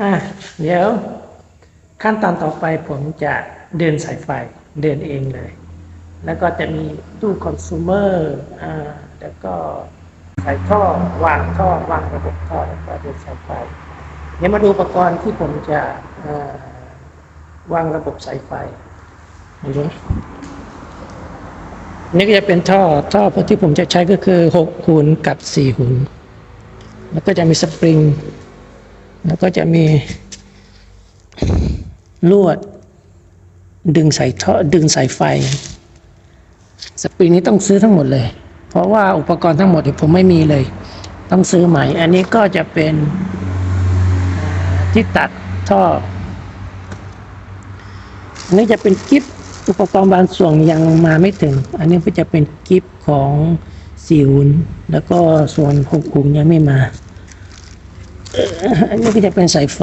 อะเดี๋ยวขั้นตอนต่อไปผมจะเดินสายไฟเดินเองเลย แล้วก็จะมีตู้คอน sumer อ่าแล้วก็ใส่ท่อวางท่อวางระบบท่อแล้วก็เดินสายไฟเดี๋ยวมาดูอุปกรณ์ที่ผมจะวางระบบสายไฟดูนี่ก็จะเป็นท่อท่อที่ผมจะใช้ก็คือหกหุนกับสี่หุนแล้วก็จะมีสปริง แล้วก็จะมีลวด ดึงสายท่อดึงสายไฟ สปริงนี้ต้องซื้อทั้งหมดเลย เพราะว่าอุปกรณ์ทั้งหมดที่ผมไม่มีเลย ต้องซื้อใหม่ อันนี้ก็จะเป็นที่ตัดท่ออันนี้จะเป็นกิฟอุปกรณ์บางส่วนยังมาไม่ถึง อันนี้ก็จะเป็นกิฟของสี่หุ่นแล้วก็ส่วนหกหุ่นยังไม่มา อันนี้ก็จะเป็นสายไฟ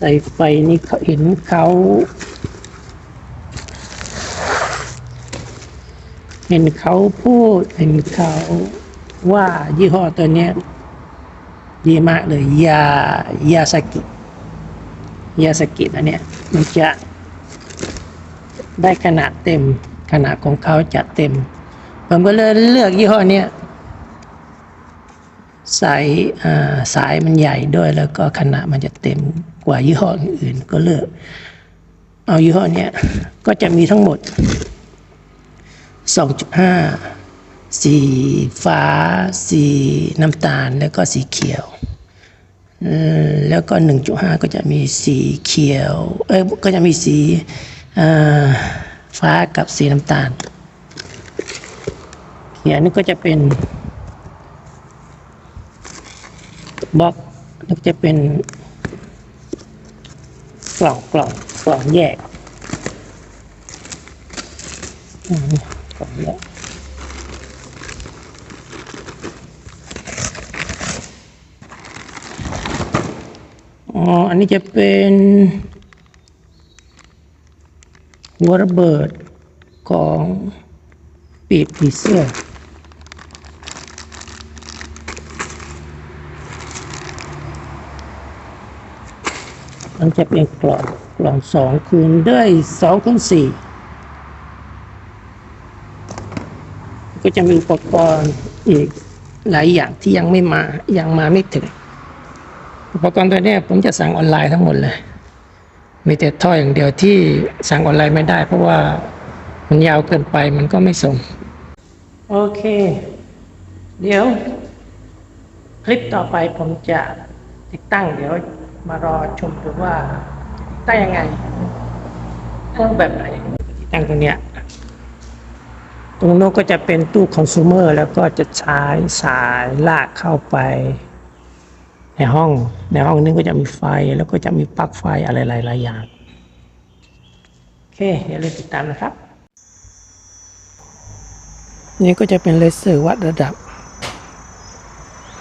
สายไฟนี่เขาเห็นเขาเห็นเขาพูดเห็นเขาว่ายี่ห้อตัวเนี้ยดีมากเลยยายาสกิยาสกิอันเนี้ยมันจะได้ขนาดเต็มขนาดของเขาจะเต็ม ผมก็เลยเลือกยี่ห้อเนี้ย สายสายมันใหญ่ด้วยแล้วก็ขนาดมันจะเต็มกว่ายี่ห้ออื่นๆก็เลือก เอายี่ห้อเนี้ยก็จะมีทั้งหมด 2.5 สีฟ้า สีน้ำตาลแล้วก็สีเขียว แล้วก็ 1.5 ก็จะมีสีเขียว เอ้ยก็จะมีสีฟ้ากับสีน้ำตาลเขียวนี่ก็จะเป็น บล็อกแล้วจะเป็นกล่องกล่องกล่องแยกอืมกล่องแยกอ๋ออันนี้จะเป็นหัวระเบิดของปีกผีเสื้อ มันจะเป็นกล่องกล่องสองคูณด้วยสองคูณสี่ก็จะมีอุปกรณ์อีกหลายอย่างที่ยังไม่มายังมาไม่ถึง อุปกรณ์ตัวนี้ผมจะสั่งออนไลน์ทั้งหมดเลย มีแต่ท่ออย่างเดียวที่สั่งออนไลน์ไม่ได้ เพราะว่ามันยาวเกินไปมันก็ไม่ส่ง โอเค เดี๋ยว คลิปต่อไปผมจะติดตั้งเดี๋ยว มารอชมดูว่าติดตั้งยังไงตั้งแบบไหนติดตั้งตรงเนี้ยตรงโน้นก็จะเป็นตู้คอน sumer แล้วก็จะใช้สายลากเข้าไป ในห้องในห้องนึงก็จะมีไฟแล้วก็จะมีปลั๊กไฟอะไรหลายๆอย่างโอเคเดี๋ยวเราติดตามนะครับ นี่ก็จะเป็นเลเซอร์วัดระดับ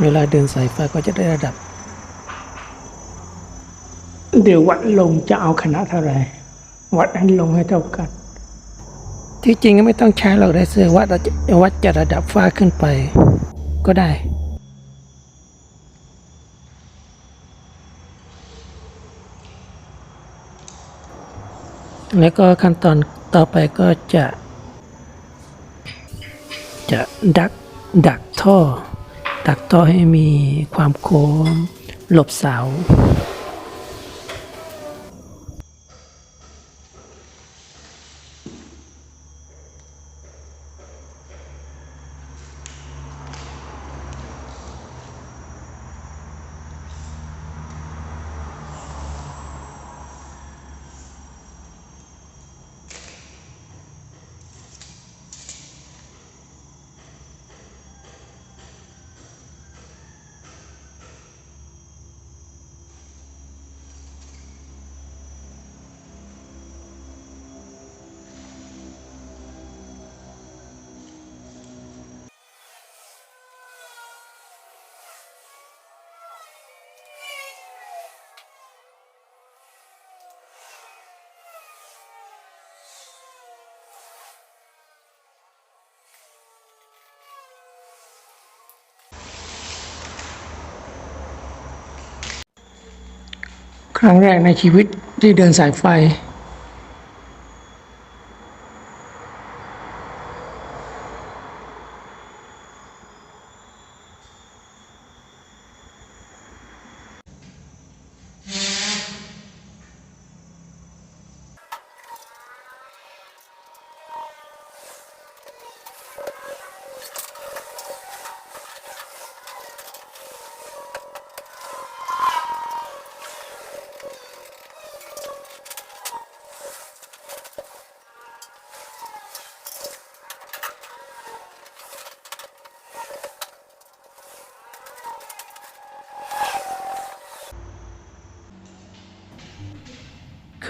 เวลาเดินสายไฟก็จะได้ระดับ เดี๋ยววัดลงจะเอาขนาดเท่าไหร่วัดให้ลงให้เท่ากัน ที่จริงก็ไม่ต้องใช้หรอกเลเซอร์วัดวัดจะระดับฟ้าขึ้นไป ก็ได้แล้วก็ขั้นตอนต่อไปก็จะ จะดักดักท่อ ดักท่อให้มีความโค้งหลบเสา ครั้งแรกในชีวิตที่เดินสายไฟ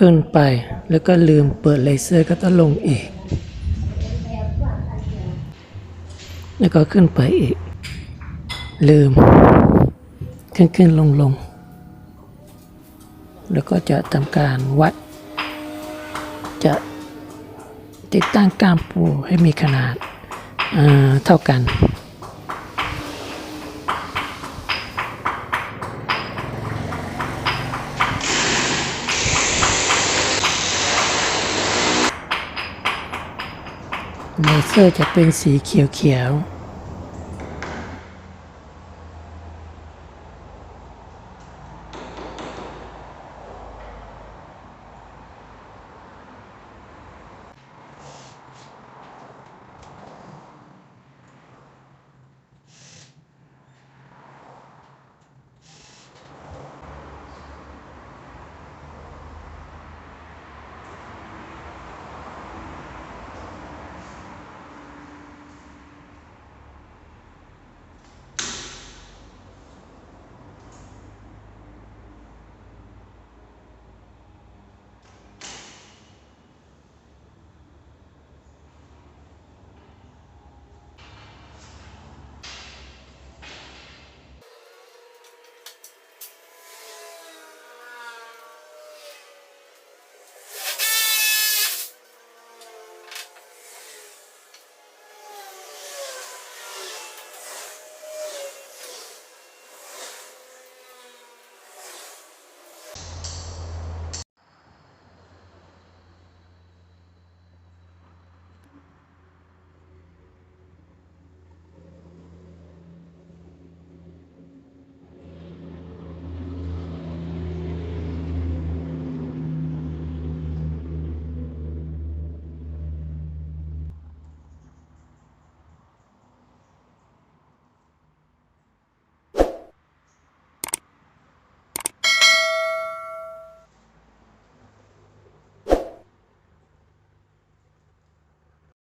ขึ้นไป แล้วก็ลืมเปิดเลเซอร์ก็ต้องลงอีก แล้วก็ขึ้นไปอีก ลืม ขึ้นขึ้นลงลงแล้วก็จะทำการวัด จะติดตั้งก้ามปูให้มีขนาดเท่ากัน เลเซอร์จะเป็นสีเขียวๆ